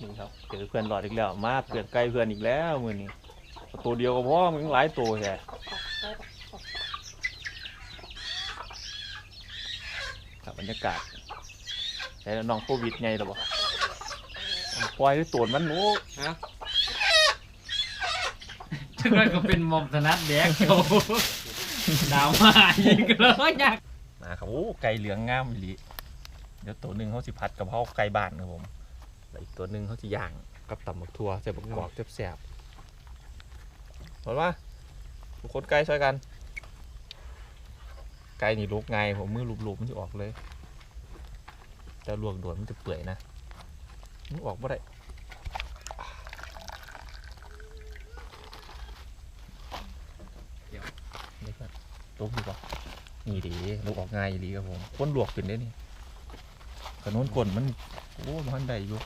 นี่ครับเจอเพื่อนหลอดอีกแล้ว มาเปลือกไก่เพื่อนอีกแล้วมือนี้ตัวเดียวก็พอมันหลายตัวแค่ครับบรรยากาศแต่น้องโควิดไงหรอบ่ปล่อยให้ตัวมันหนูฮะจังไรก็เป็นหมอมธนัดแดกโตดาวมาอีกแล้วอยากนะครับโอ้ไก่เหลืองงามอีหลีเดี๋ยวตัวหนึ่งเขาสิพัดกับเพราไก่บ้านครับผม แล้วอีกตัวหนึ่งเขาสิย่างกับตำบักทั่วใส่บักกรอบแซ่บๆเห็นปะทุกคนไก่ช่วยกัน ไก่นี่ลุกไงายผมมือลูบๆมันจะออกเลย แต่ลวกโดนมันจะเปื่อยนะมันออกไม่ได้เดี๋ยวเดี๋ยวก่อนลุกดีกว่านี่ดีลุกออกง่ายดีครับผมคนลวกขึ้นได้นี่ขนุนกลนมัน โอ้มันได้อยู่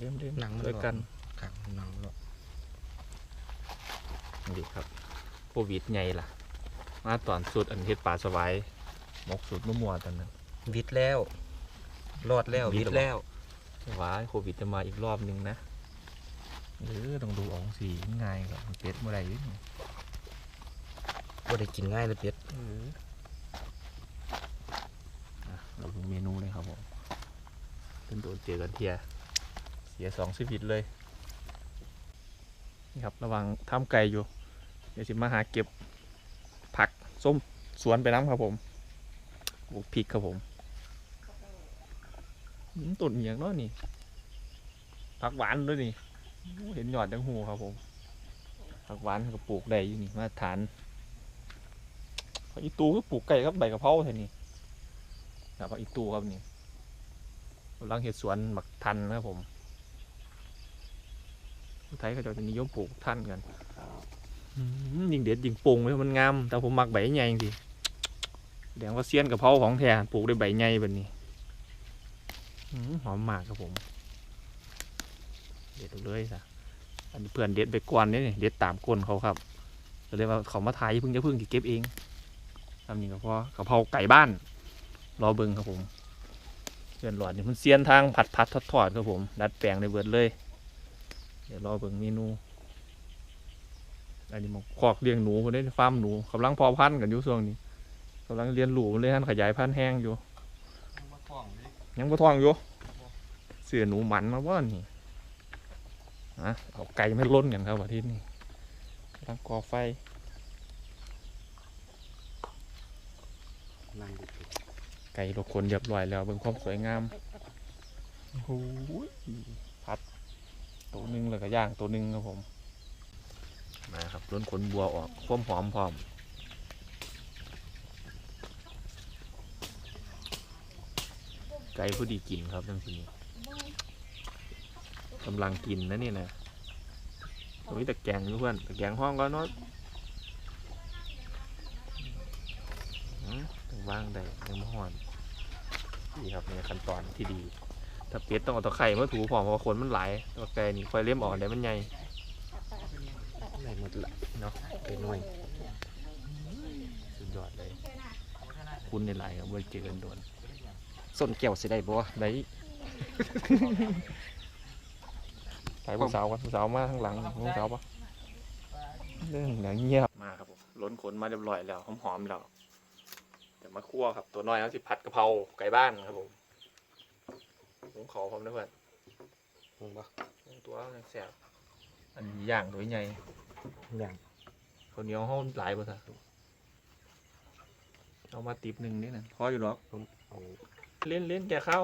เล่มเล่มหนังมันด้วยกันขังหนังหรอกนี่ครับโควิดไงล่ะ มาตอนสุดอันเฮ็ดปลาสวายหมกสุดมั่วๆตอนนั้นวิทย์แล้ว รอดแล้ววิวิททย์ย์แล้แล้ววว้ายโควิดจะมาอีกรอบนึงนะหรือต้องดูออกสีง่ายกว่าเป็ดเมื่อไหร่นี่ว่าได้กินง่ายเลยเป็ดอะเราดูเมนูเลยครับผมเป็นโดนเจอกันเทียเสียสองชีวิตเลยนี่ครับระหวังทำไก่อยู่ เดี๋ยวสิมาหาเก็บผักส้มสวนไปน้ำครับผมปลูกพริกครับผมอืมต้นอหย่างเนาะนี่ผักหวานด้วยนี่เห็นหยอดจังหูครับผมผักหวานก็ปลูกได้อยู่นี่มาตรฐานผักอีตูก็ปลูกไก่ครับใบกะเพราแท่นี่ครับผักอีตูครับนี่กำลังเห็ดสวนหมักทันนะครับผม ไทยเขาจะนิยมปลูกทันกันอืมยิงเด็ดยิงปรุงเลยมันงาม แต่ผมมักใบใหญ่จริงๆแสดงว่าเซียนกับเพราของแท้ปลูกด้วยใบใหญ่แบบนี้อืมหอมมากครับผม เด็ดเอาเลยสะอันนี้เพื่อนเด็ดไปก่อนเนี่ยเด็ดตามก้นเขาครับก็เลยว่าเขามาทายอย่าเพิ่งจะเพิ่งที่เก็บเองทำนี่ก็เพราะกะเพราไก่บ้าน รอเบิ่งครับผมเพื่อนหลอดนี่มันเซียนทางผัดผัดทอดทอดครับผมดัดแปลงในเบิดเลย เดี๋ยวรอเบิ่งเมนู อันนี้มองคอกเลี้ยงหนูคนนี้ฟาร์มหนูกำลังพอพันธุ์กันอยู่ช่วงนี้กำลังเรียนรู้เลยท่านขยายพันธุ์แห้งอยู่ ยังบ่ท้องอยู่เสือหนูหมันมาว่านี่ฮะเอาไก่ไม่ล้นกันครับอาทิตย์นี้กำลังก่อไฟไก่ทุกคนเรียบร้อยแล้วเบิ่งความสวยงามโอ้ หนึ่งแล้วก็ย่างตัวหนึ่งครับผม มาครับล้นขนบัวออกความหอมพร้อมไก่ผู้ดีกินครับจังทีกำลังกินนะนี่นะตรงนี้ตะแกงเพื่อนตะแกงห้องก็นาะอืมต้องว่างได้ยังไม่ห่อนดีครับนี่ขั้นตอนที่ดี ถ้าเป็ดต้องเอาตะไคร่มาถูผอมเพราะว่าขนมันหลายตัวไก่นี่ค่อยเลี้ยมออกได้มันใหญ่ได้หมดละเนาะเป็นหน่วยสุดยอดเลย คุณในหลายครับเว้ยเจอกันโดนส้นแก้วสิได้บ่ได้สายผู้สาวกันผู้สาวมาข้างหลังผู้สาวปะเรื่องอย่างเงียบมาครับผมล้นขนมาเรียบร้อยแล้วหอมๆแล้วเดี๋ยวมาคั่วครับตัวน้อยเอาสิผัดกะเพราไก่บ้านครับผม ผมขอพร้อมนะเพื่อนมึงบ่ตัวนั้นแซ่บอันนี้ย่างตัวใหญ่อย่างข้าวเหนียวห้องหลายป่ะท่ะเอามาติบหนึ่งนี่นะพออยู่หรอกเอาเล่นเล่นแกะข้าว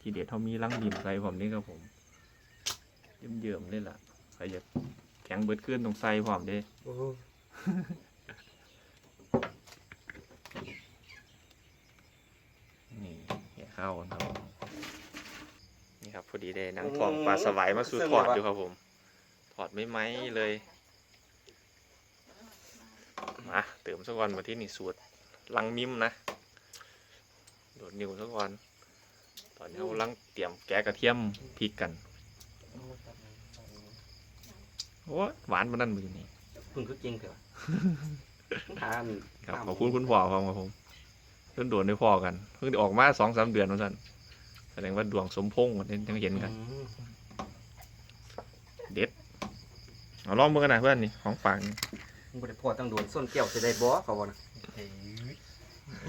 ทีเด็ดเขามีลังดิบใส่ผมนี่ครับผมเยิ่มเยิ่มๆเลยล่ะใครอยากแข็งเบิดขึ้นตรงใส่พร้อมเด้ โอ้โห นี่แกะ ข้าวครับผมนี่ครับพอดีได้หนังทองปลาสวายมาสู่ทอดอยู่ครับผมถอดไม่ไหมเลยมาเติมสักวันมาที่นี่สูตรลังมิมนะโดดนิ้วสักวันตอนนี้เรากำลังเตรียมแกะกระเทียมพริกกันโอ้ยหวานมันนั่นมือนี่เพิ่งคือจริงเถอะทานครับขอบคุณคุณพ่อครับผม เพิ่งโดนได้พ่อกัน เพิ่งได้ออกมาสองสามเดือนแล้วสั่นแสดงว่าดวงสมพงษ์วันนี้ยังเห็นกัน เด็ดเอาลองมือกันนะเพื่อนนี่ของฝากนี่บ่ได้พอต้องโดนส้นแก้วสิได้บ่เขาบ่นะ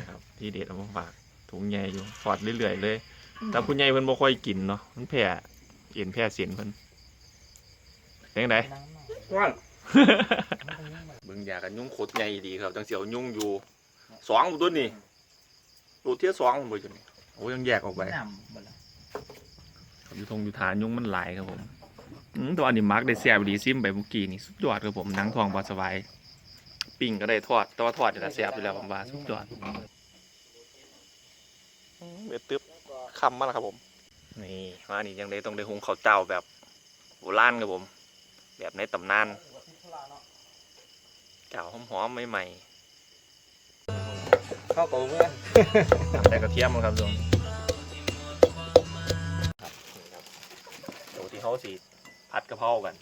ครับที่เด็ดเอามาฝากถุงใหญ่อยู่ทอดเรื่อยๆเลย แต่คุณใหญ่เพิ่นบ่ค่อยกินเนาะมันแพ้เอ็นแพ้เสียนเพิ่นเป็นไงว่างเบิ่งยากันยุ่งโคตรใหญ่ดีครับจังเสียวยุ่งอยู่สองตัวนี่ รูเทียสองบ่จังโอ้ยังแยกออกไปน้ำบ่ล่ะครับอยู่ทงอยู่ฐานยุ่งมันหลายครับผมอืมแตัวาอันนี้มาร์กได้แซ่บดีซิมไปเมื่อกี้นี่สุดยอดครับผมหนังทองบาสบายปิ้งก็ได้ทอดแต่ว่าทอดนี่ละแซ่บอยู่แล้วผมว่าสุดยอดอืมเบ็ดตึ๊บคำมาแล้วครับผม นี่ว่านี่ยังได้ต้องได้หุงข้าวเจ้าแบบโบราณครับผม แบบในตำนานเจ้าหอมๆใหม่ เข้าโตเมื่อๆแต่กระเทียมครับทุกคนครับนี่ครับโดที่เขาสีผัดกะเพรากัน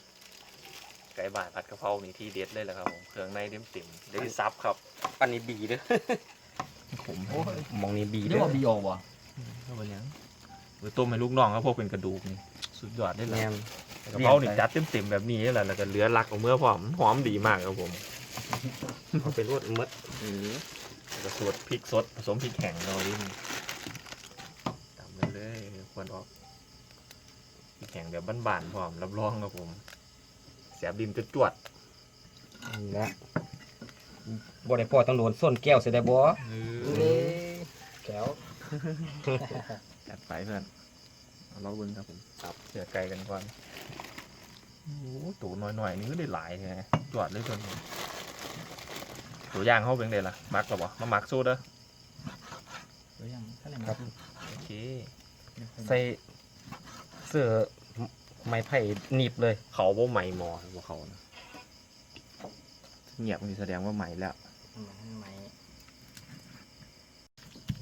ไก่บ้านผัดกะเพรานี่ที่เด็ดเลยแหละครับผมเครื่องในเต็มติ่มๆได้ซับครับ อันนี้บีเด้อผมมองนี่บีเรีเด้ยกอว่าบีโอบ่เอาไปยังหรือต้มให้ลูกน้องครับพวกเป็นกระดูกนี่สุดยอดได้เลแม่ยนกะเพรานี่จัดเต็มๆแบบนี้แหละแล้วก็เหลือรักเอาเมื่อพร้อมหอมดีมากครับผมเอาไปรวดหมดอื อแล้วก็สูตรพริกสดผสมพริกแข็งเราดิตามไปเลยควรออกพริกแข็งแบบบ้านๆพร้อมรับรองครับผมแสบดินจะจวดนี่แหละบ่ได้พอต้องโดนส้นแก้วสิได้บ่เออแก้วจัดไปเพื่อนเอาลองเบิ้งครับผมครับเสือไก่กันก่อนโอ้โหตัวน้อยๆนี่ก็ได้หลายไงจวดเลยเพื่อนผม ตัวย่างเขาเป็นไงล่ะมักหรอบ่มามักสู้เด้อหรือยังถ้าอะไรครับโอเคใส่เสื้อไม้ไผ่หนีบเลย เขาบ่ใหม่หมอบ่เขานะเงียบนี่แสดงว่าใหม่แล้ว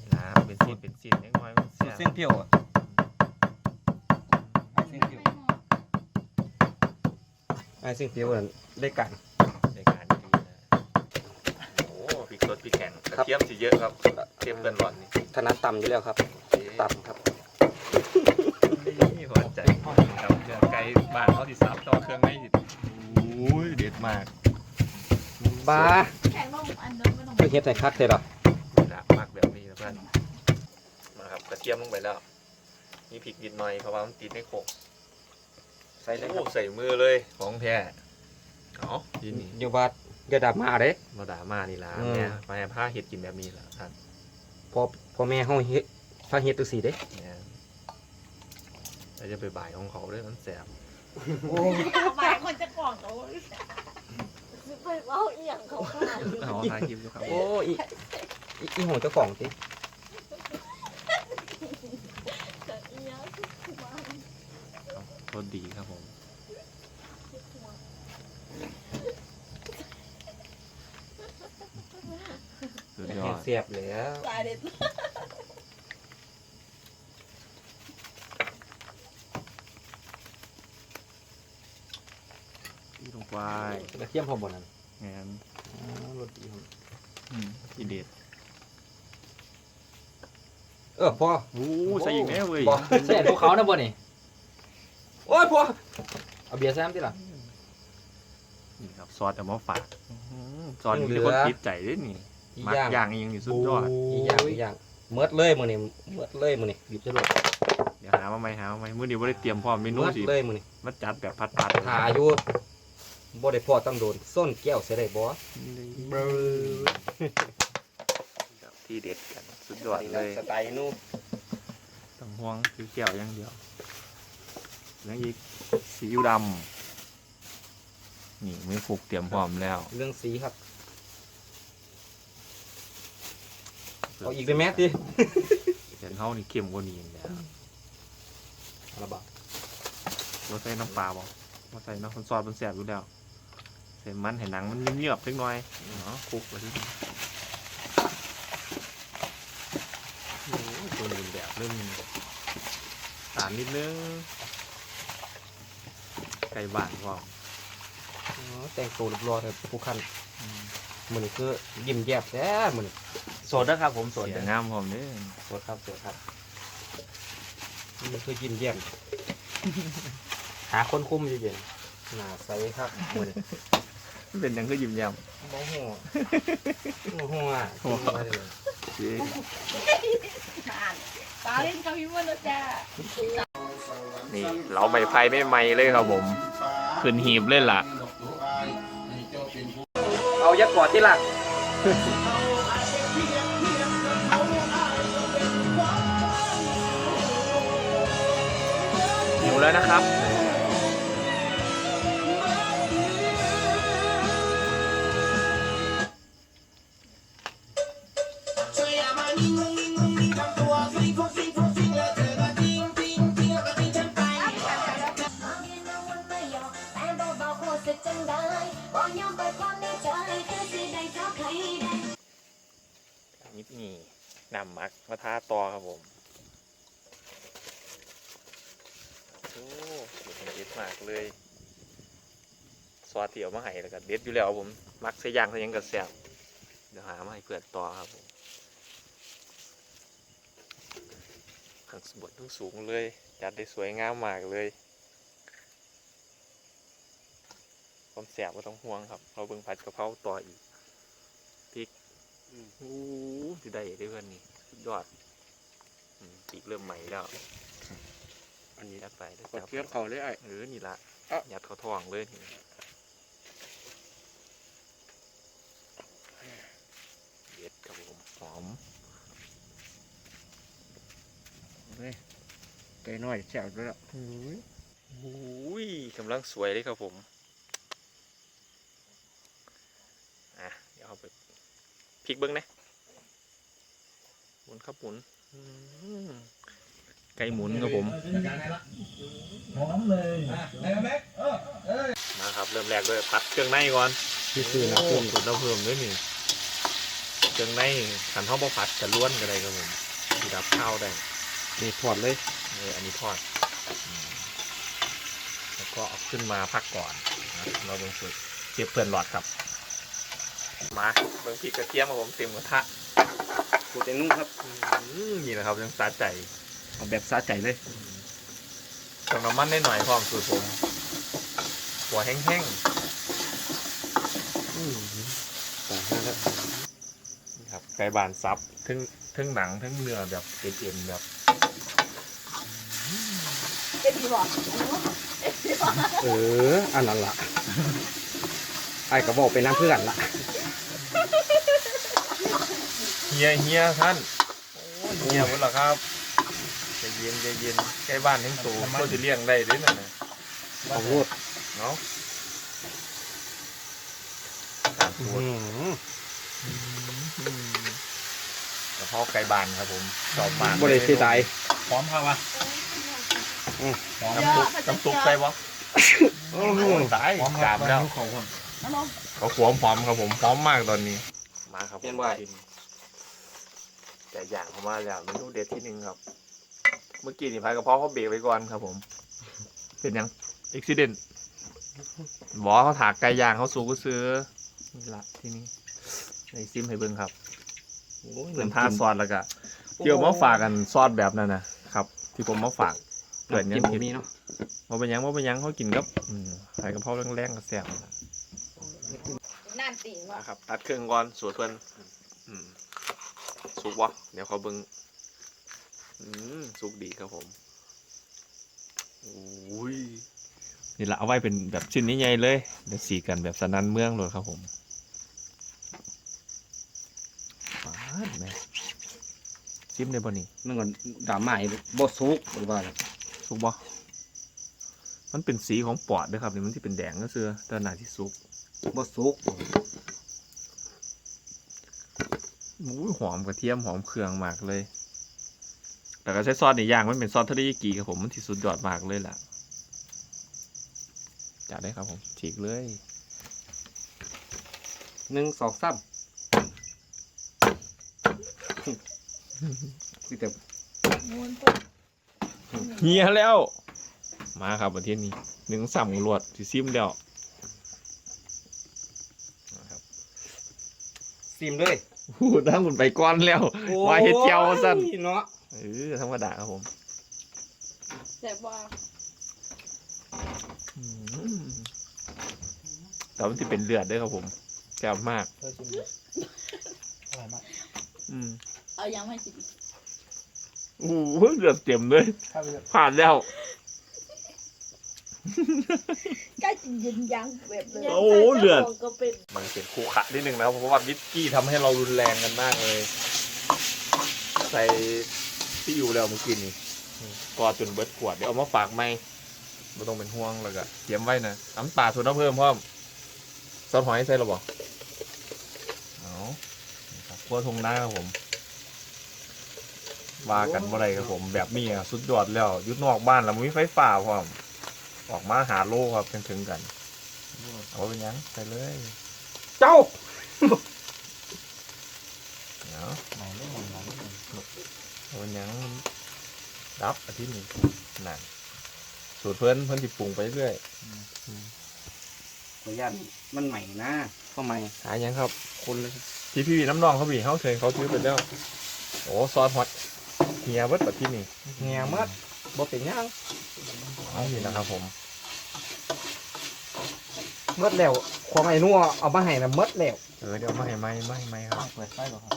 เวลาเป็นซีนเป็นซีนเล็กน้อยมันเสียเส้นเพียวอะไอ้เส้นเพียวไอ้เส้นเพียวนั่นได้กัน ในการดีนะโอ้พ ริกสดพริกแข็งกระเทียมสิเยอะครับเทียมเป็นหลอนนี่ถนัดต่ำอยู่แล้วครับต่ำครับนี่พอใจครับเนื้อไก่บ้านเขาสิซับต่อเครื่องไม่สิโอ้ยเด็ดมากบ้าแข็งลงอันนึงไม่ต้องคือเฮ็ดให้คักเลยเหรอนี่ละมากแบบนี้นะเพื่อนมาครับกระเทียมลงไปแล้วมีพริกนิดหน่อยเพราะว่ามันติดในโขกใส่เลยคโอ้รับใส่มือเลยของแท้เอาทีนี้อยู่บ้าน อย่าดับมาเด้มาด่ามานี่ล่ะอืมเนี่ยมาให้ผ้าเห็ดกินแบบนี้ล่ะท่านพอพอแม่เฮาเฮ็ดพาเฮ็ดจังซี่เด้เนี่ยเราจะไปบ่ายของเขาด้วยมันแสบหมายคนจะกล่องเขาไปเว่าเอียงเขาขนาดอยู่เอาถ่ายคลิปอยู่ครับโอ้อีอีอีหัวเจ้าของติเอียงโทษดีครับผม สุดยอดเสียบแล้วตายเด็ดที่ลงไปกระเทียมพอบ่นั่นงานอ๋อรสดีครับอืมทีเด็ดเออพอโอ้ใส่อีกแน่เว้ยบ่ใส่พวกเขานะบ่นี่โอ้ยพอเอาเบียร์แซมติล่ะนี่ครับซอสเอามาฝากอื้อหือซอสนี่เหลืเป็นอคนติดใจด้วยนี่ อีกมักอย่างอย่างเองนี่สุดยอดอีกอย่างอีกอย่างเมิดเลยมื้อนี้เมิดเลยมื้อนี้บีบจะลดเดี๋ยวหามาใหม่หามาใหม่มื้อนี้บ่ได้เตรียมพร้อมเมนูเมิดสิเลยมื้อนี้มาจัดแบบพัดพัดถ้าอายุบ่ได้พอต้องโดนส้นแก้วเสียได้บ่เบอที่เด็ดกันสุดยอดเลยสไตล์นู้ต้องห่วงคือแก้วอย่างเดียวแล้วอีกซีอิ๊วดำนี่มือผูกเตรียมพร้อมแล้ว เรื่องสีครับ เอาอีกได้แม่ติเดี๋ยวเฮานี่เข้มกว่านี้แล้วระบาดบ่ใส่น้ำปลาบ่บ่ใส่น้ำคนซอสมันแซ่บอยู่แล้วใส่มันให้หนังมันเงียบๆจักหน่อยเนาะคลุกไปที่โอ้ยตัวนี้แบบเรื่องตามนิดนึงไก่บ้านพร้อมอ๋อแต่งตัวเรียบร้อยเลยผู้คันมื้อนี้คือยิ้มแย้มแท้มื้อนี้โสดนะครับ ผมโสดเสีเด้ยองามพร้อมเด้อสวัสดีครับสวัสดีครับมันคือยิ้มแย้มหาคนคุ้มอยู่เย็นหน้าใสครับมื้อนี้มันเป็นหยังก็ยิ้มแย้มบ่ฮู้บ่ฮู้อะโอ้โหมาเลยอ่านตาเล่นกับพี่มันแล้วจ้านี่เราใบไผ่ไม่ไหมเลยครับผม ขึ้นหีบเลยล่ะ เอายักกอดที่ล่ะ แล้วนะครับ เด็ดอยู่แล้วครับผม มักใส่ย่างใส่หยังกับแซ่บเดี๋ยวหามาให้เพื่อนต่อครับผมขังสบดทุกสูงเลยจัดได้สวยงามมากเลยความแซ่บก็ต้องห่วงครับ เราเบิ่งผัดกะเพราต่ออีกพริกโอ้โหที่ได้ได้เพื่อนนี่สุดยอดอืมปีกเริ่มใหม่แล้ว อันนี้ยัดไปได้กดจับเทียบเขาเลยไอ้เออนี่ละอะยัดเขาท้องเลยนี่เด็ดครับผมหอม ไก่น้อยแซ่บด้วยล่ะอุ้ยกำลังสวยเลยครับผมอะเดี๋ยวเอาไปพลิกเบิ้งนะหมุนครับหมุนอืมไก่หมุนครับผมหอมเลยมาครับเริ่มแรกด้วยพัดเครื่องในก่อนที่ซื้อนะโอ้เพิ่มสูตรเราเพิ่มด้วยนี่เครื่องในขันห้องบ่ผัดจะล้วนกันเลยครับผมสีดับข้าวได้นี่ถอดเลย เอออันนี้ทอดอืมแล้วก็เอาขึ้นมาพักก่อนนะเราเบิ่งสูตรเทียบเพื่อนหลอดครับ มาเบิ่งพริกกระเทียมครับผมเต็มกระทะกูจะนุ่งครับอืมนี่นะครับยังสาใจเอาแบบสะใจเลยต้องน้ำมันได้หน่อยพร้อมสูตรผมหัวแห้งอืมตายแล้วๆนี่ครับไก่บานซับทั้งทั้งหนังทั้งเนื้อแบบเอ็นๆแบบ เป็นพี่บอกเออ อันนั้นละไอ้ก็บอกเป็นน้ำเพื่อนละเฮียเฮียท่านโอ้ยเฮียหมดแล้วครับใจเย็นใจเย็นใกล้บ้านทั้งตัวก็จะเลี้ยงได้ด้วยนะของรถเนาะตามสูตรกระเพาะไก่บานครับผมชอบมากบริสุทธิ์ใจหอมครับวะหอม น้ำซุปน้ำซุปใส่ปะโอ้โหตายหอมจามแล้วของผมน้ำมองเขาขวมหอมครับผมพร้อมมากตอนนี้ มาครับเรียนว่าชิมแต่อย่างเขามาแล้วเมนูเด็ดที่หนึ่งครับ เมื่อกี้นี่พายกระเพาะเขาเบรกไว้ก่อนครับผมเป็นยังอุบิเหตุบอกเขาถากไก่ย่างเขาสูก็ซื้อนี่ละที่นี่ในซิมให้เบิ่งครับเหมือนทาซอสแล้วก็เกี่ยวมาฝากกันซอสแบบนั้นนะครับ ที่ผมมาฝาก เกิดกิเนี้นยมีเนาะว่าเป็นหยังว่าเป็นหยังเขากินกับอืมใส่กระเพราแรงๆก็แซ่บนั่นล่ะนั่นติ่งว่ะนะครับ ตัดเครื่องก่อนสวดเพื่อนอืมสุกวะเดี๋ยวเขาเบิ่งอืมสุกดีครับผมอุ้ยนี่ละเอาไว้เป็นแบบชิ้นนี้ใหญ่เลยเดี๋ยวสีกันแบบสนันเมืองเลยครับผมปาดแม่ซิมได้บ่นี่มันก่อนดราม่าไอ้บ่สุกหรือว่าอะไร สุกบ่มันเป็นสีของปอดด้วยครับนี่มันที่เป็นแดงก็เสือแต่หนาที่สุกบ่สุกอุ้หอมกระเทียมหอมเครื่องมากเลย แต่ก็ใช้ซอสในย่างมันเป็นซอสทริยากิครับผมมันที่สุดยอดมากเลยล่ะจัดได้ครับผมฉีกเลยหนึ่งสองสามสิแต่ม้วนปุ๊บ เฮียแล้ว มาครับประเทศนี้หนึ่งสั่งรวดที่ซิมแล้วนะครับซิมเลยพูดทั้งคุณไปก้อนแล้วว่าเฮ็ดเจียวสั้นเนาะเออธรรมดาครับผมแต่ว่าอืมแต่มันจะเป็นเลือดด้วยครับผมแจ่มมากเพื่อชิมเลยอร่อยมาก อืมเอายังไม่กิน โอ้โหเลือดเต็มเลยข้าวไปเลยผ่านแล้ว ใกล้จะยินยังแบบเลยโอ้โหเลือด ก็เป็นมันเป็นคู่ขะนิดนึงนะครับเพราะว่าวิสกี้ทำให้เรารุนแรงกันมากเลย ใส่ที่อยู่แล้วเมื่อกี้นี่กอดจนเบิดขวดเดี๋ยวเอามาฝากไหมไม่ต้องเป็นห่วงแล้วก็เตรียมไว้นะน้ำปลาสูตรน้ำเพิ่มพร้อมซอสหอยใส่หรอบอกเอานี่ครับขั้วทงหน้าครับผม ว่ากันว่าไรครับผมแบบนี้อะสุดยอดแล้วอยุดนอกบ้านแล้วมีไฟฟ้าพร้อมออกมาหาโลกครับถึงๆกันเอาเป็นหยังใส่เลยเจ้าเนาะไหนไม่เหมือนไหนไม่เหมือนเอาเป็นหยังรับอาทิตย์หนึ่งนั่นสูตรเพิ่นเพิ่นติปรุงไปเรื่อยขออนุญาตมันใหม่นะทำไมหาหยังครับ คนเลยพี่พี่น้ำนองเขาบีเขาเชิญเขาซื้อไปแล้วโอ้ซอสฮอต เฮียเบิดปัดที่นี่แง่มัดบ่เป็นหยังเอาอยู่นะครับผมเมดแล้วความไอ้นัวเอามาให้นะเมดแล้วเออเดี๋ยวไม่ไม่ไม่ไม่ครับ เปิดไฟก่อนครับ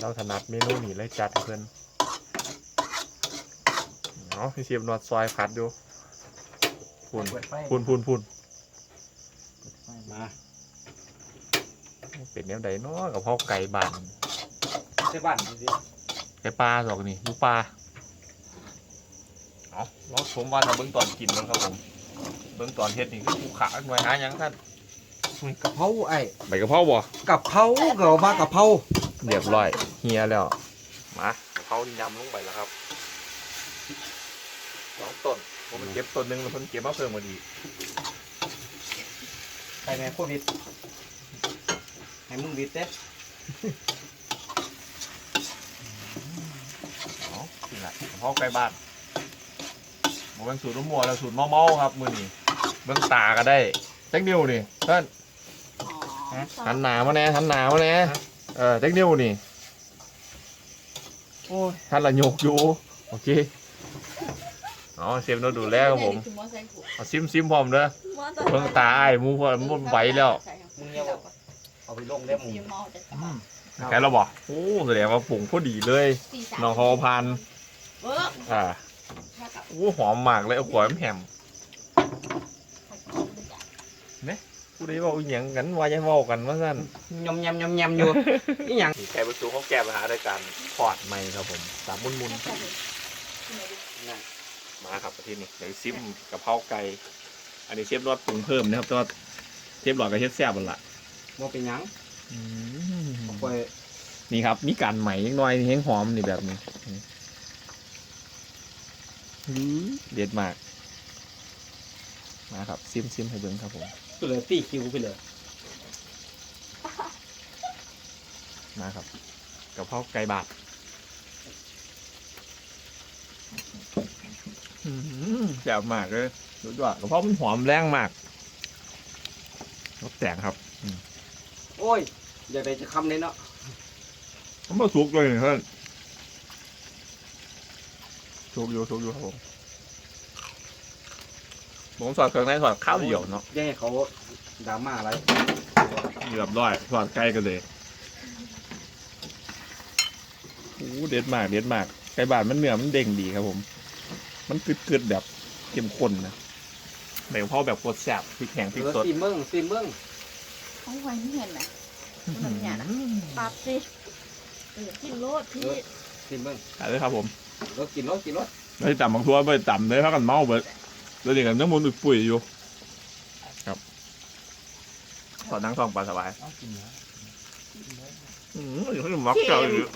เราถนัดเมนูนี้เลยจัดให้เพิ่นเนาะพี่เชียบนวดซอยผัดอยู่พูนเปิดไฟพูนพูนพูนมา เป็นแนวใดเนาะกับพ่อไก่บาน ใช่บ้านสิไก่ปลาสอกนี่ลูกปลาเอาเราชมว่าถ้าเบิ้งตอนกินมันครับผม เบิ้งตอนเฮ็ดนี่คือภูขาหน่วยหาหยังท่านกะเพราไอ้ใบกะเพราบ่กะเพราเกเอามากะเพราเรียบร้อยเฮียแล้วมากะเพรายำลงไปแล้วครับสองต้นผมมันเก็บต้นหนึงแล้วเพิ่นเก็บมาเพิ่มมาดีกไปแม่โควิดให้มึงวิดเด้ เอานี่แหละ กะเพราไก่บ้านบ่เป็นสูตรมัวๆแล้วสูตรเมาๆครับมื้อนี้เบิ่งตาก็ได้จักนิ้วนี่เพิ่นอ๋อหันหนามาแน่หันหนามาแน่เออเทคนิวนี่โอ้ยท่านละโยกอยู่โอเคอ๋อเซฟโนดูแลครับผมคือมอไซค์กูเอาซิมซิมพร้อมเด้อมอไซเพิ่งตาไอ้ายหมูพอมันไหวแล้วมึงเนี่ยเอาเอาไปลงได้มึงสีเมาจะกลับอืมแค่เราบอกโอ้แสดงว่าปรุงพอดีเลยตีสามน้องเขาพัน เวิร์กอ่าถ้ากลับโอ้หอมมากเลยเอาขวายแหมผู้ใดเว่าอหย่างกันว่าจะเว้ากันว่าสั้นยำยำยำยำอยู่ นี่หยังแก้ประตูเขาแก้ปัญหาด้วยการถอดไม้ครับผมตามมุนมุนๆมาครับประเทศนี้เดี๋ยวซิมกับเพราไก่อันนี้เชฟรอดปรุงเพิ่มนะครับแต่ว่าเชฟหลอดกับเชฟแซ่บมันละบ่เป็นหยังปล่อยนี่ครับมีการไหมนิดหน่อยนี่แห้งหอมนี่แบบนี้อื้อ เด็ดมาก มาครับซิมซิมให้เบิ้งครับผมไปเลยตีคิวไปเลยมาครับกับเพราไก่บาทอื้อหือแซ่บมากเลยดูด้วยกับเพรามันหอมแรงมากรสแตกครับ โอ้ย อยากได้จะคำเลยเนาะมันมาสุกเลยเพื่อน สุกอยู่สุกอยู่ครับผมผมสอดเครื่องในสอดข้าวเดี่ยวเนาะอย่าให้เขาดราม่าอะไรเรียบร้อยสอดใกล้กันเลยโอ้เด็ดมากเด็ดมากไก่บาทมันเนื้อมันเด้งดีครับผม มันกึดกึดๆแบบเข้มข้นนะแต่พ่อแบบกดแสบพริกแห้งพริกเออสดซีเมืองซีเมืองเอาไว้ไม่เห็นไหมมันเนี่ยนะปัดสิเออกินโลดพี่ซีเมืองอะไรเลยครับผม รถกินรถกินรถไอ้ต่ำบางทัวไม่ได้ต่ำเลยพักกันเมาเบิดแล้วเด็กกันน้ำมันต์อุดปุ๋ยอยู่ ครับขอนนั่งท้องปลาสบายเอากินเนื้ออืมอยู่ที่มักเจ้าอยู่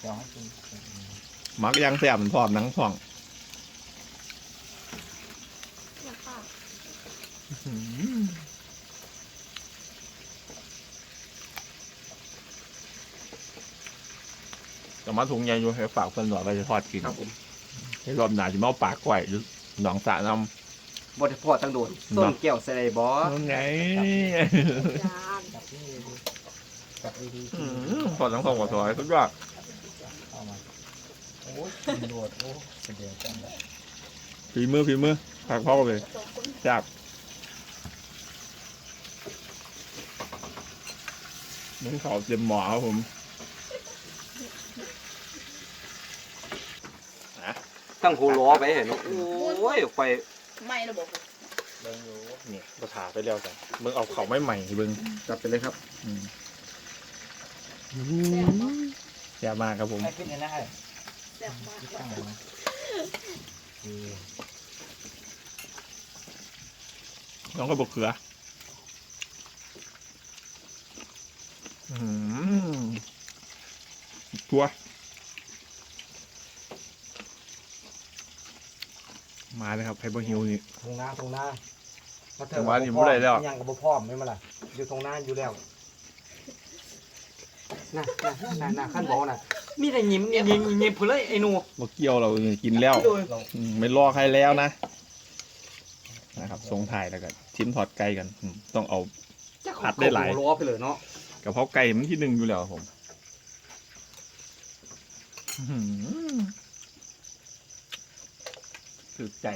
เดี๋ยวให้กินมักยังแซ่บมันพร้อมนั่งท้องอืม จะมาถุงใหญ่อยู่ให้ฝากเพื่อนหน่อยไปจะทอดกินครับผมให้รอบหนาจะมาเอาปากก่อยหรือหนองสระน้ำบไดพอตั้งโดนต้นแก้วใส่บอนั่นไงจานจับดีจับดีอืมพอทั้งสองกว่าซอยสุดยอดเอามาอ้ยโดดโอ้แสดงกันแล้วฝีมือฝีมือผักพ่อเลยจับมึงเขาเต็มหมอครับผม ตั้งโหล้อไปเห็นโอ้ยไฟไม่ระบบเบิ่งอยู่นี่ภาษาไปแล้วกันมึงเอาเขาไม่ใหม่เบิ้งจับไปเลยครับอืมอย่ามากครับผมให้ขึ้นยังไงแซ่บมากตั้งมานี่น้องก็บอกเขืออืมทัว มาเลยครับไฮเบอร์ฮิวนี่ตรงหน้าตรงหน้าแต่ว่านี่บ่ได้แล้ว ยังกับบ่พร้อมไม่มาล่ะอยู่ตรงหน้าอยู่แล้วน่ะน่ะน่ะน่ะขั้นบอกน่ะมีแต่ยิ้มยิ้มยิ้มยิ้มเพื่อเลยไอ้หนูบกเกี่ยวเรากินแล้วโดยอืมไม่รอใครแล้วนะนะครับทรงถ่ายแล้วก็ชิ้นถอดไก่กันอืมต้องเอาอัดได้หลายเอล้อไปเลยเนาะกระเพราไก่มันที่หนึ่งอยู่แล้วครับผมอื้อหือ สุดใจ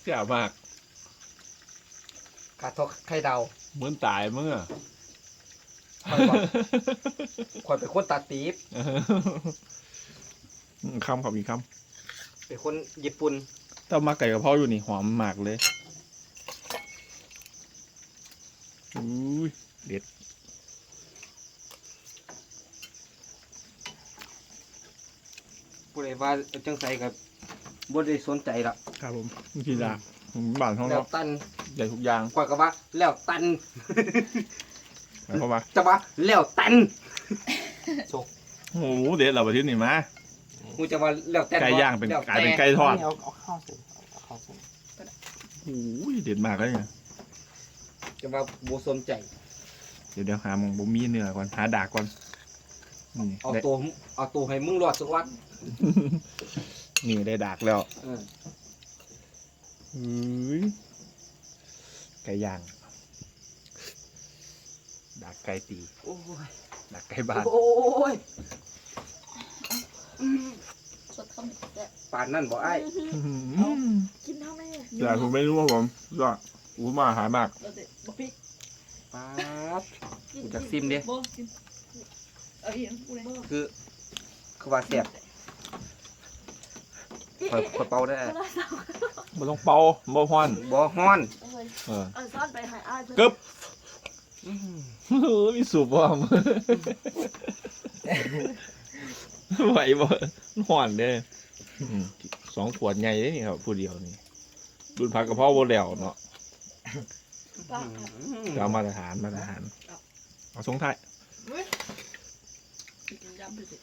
เสียมาก กาทอกไข่ดาวเหมือนตายเมื่อ คอยบอกคอยเป็นคนตาตีบอืมคำครับอีกคเป็นคนญี่ปุ่นำถ้ามาไก่กระเพราอยู่นี่หอมมากเลยอุ้ยเด็ดผู้ใดว่าจังไสกับ บ่ได้สนใจละครับผมกีฬาผมบ้านท้องแล้วเราตันใหญ่ทุกอย่างคอยก็ว่าแล้วตันหมายความว่าจะว่าแล้วตันโอ้โหเด็ดเราไปที่นี่มากูจะว่าแล้วแต่ไก่ย่างเป็นแล้วกลายเป็นไก่ทอดเอาเอาข้าวสิเอาข้าวสิโอ้ยเด็ดมากเลยเนี่ยจะว่าบ่สนใจ เดี๋ยวเดี๋ยวหาหมองบ่มีเนื้อก่อนหาดากก่อนนี่เอาได้ ตัวเอาตัวให้มึงรอดสักวัน นี่ได้ดากแล้วเอออุ้ยไก่ย่าง ดากไก่ตี โอ้ยดากไก่บ้านโอ้ยสดคำแซ่บปานนั่นบ่ไอ้ายกินเท่าไหร่แต่ผมไม่รู้ว่าผมยอดอู้มาอาหารมากเราจะบะพริกปาด กูจะซิมดิ บ่กินเอาอีกกูเลยคือคือว่าแซ่บ คอยคอยเป่าได้ก็ได้สาวบ่ต้องเป่าบ่ฮ้อน บ่ฮ้อนเลยเออเอาซ่อนไปหายอ้ายเพื่อนกึบอื้อหือเออมีสูบบ่มไหวบ่ฮ้อนเด้อืมสองขวดใหญ่เลยนี่ครับผู้เดียวนี่รุ่นผักกะเพราบ่แล้วเนาะป้าก็เอามาตรฐานมาตรฐานเอาทรงไทายกินยำไปสิ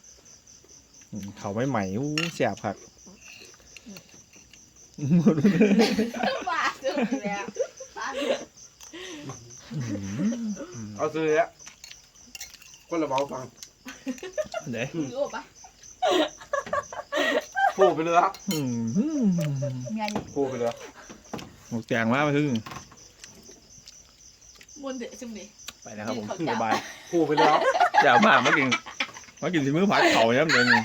อืมเขาไม่ใหม่อู้แซ่บคัก บ้าเจอแล้วป้าเนี่ยเอาซื้อแล้วคนละเบาฟังเด้รู้ปะพูไปเลยครับอืมไงพูไปเลยหมกแจงมาไปถึงมวนเด็ดจังดิไปนะครับผมเขาจับบ๊ายบายพูไปเลยครับอย่ามากมากินมากินที่มือผักเขาเนี่ยมันมึ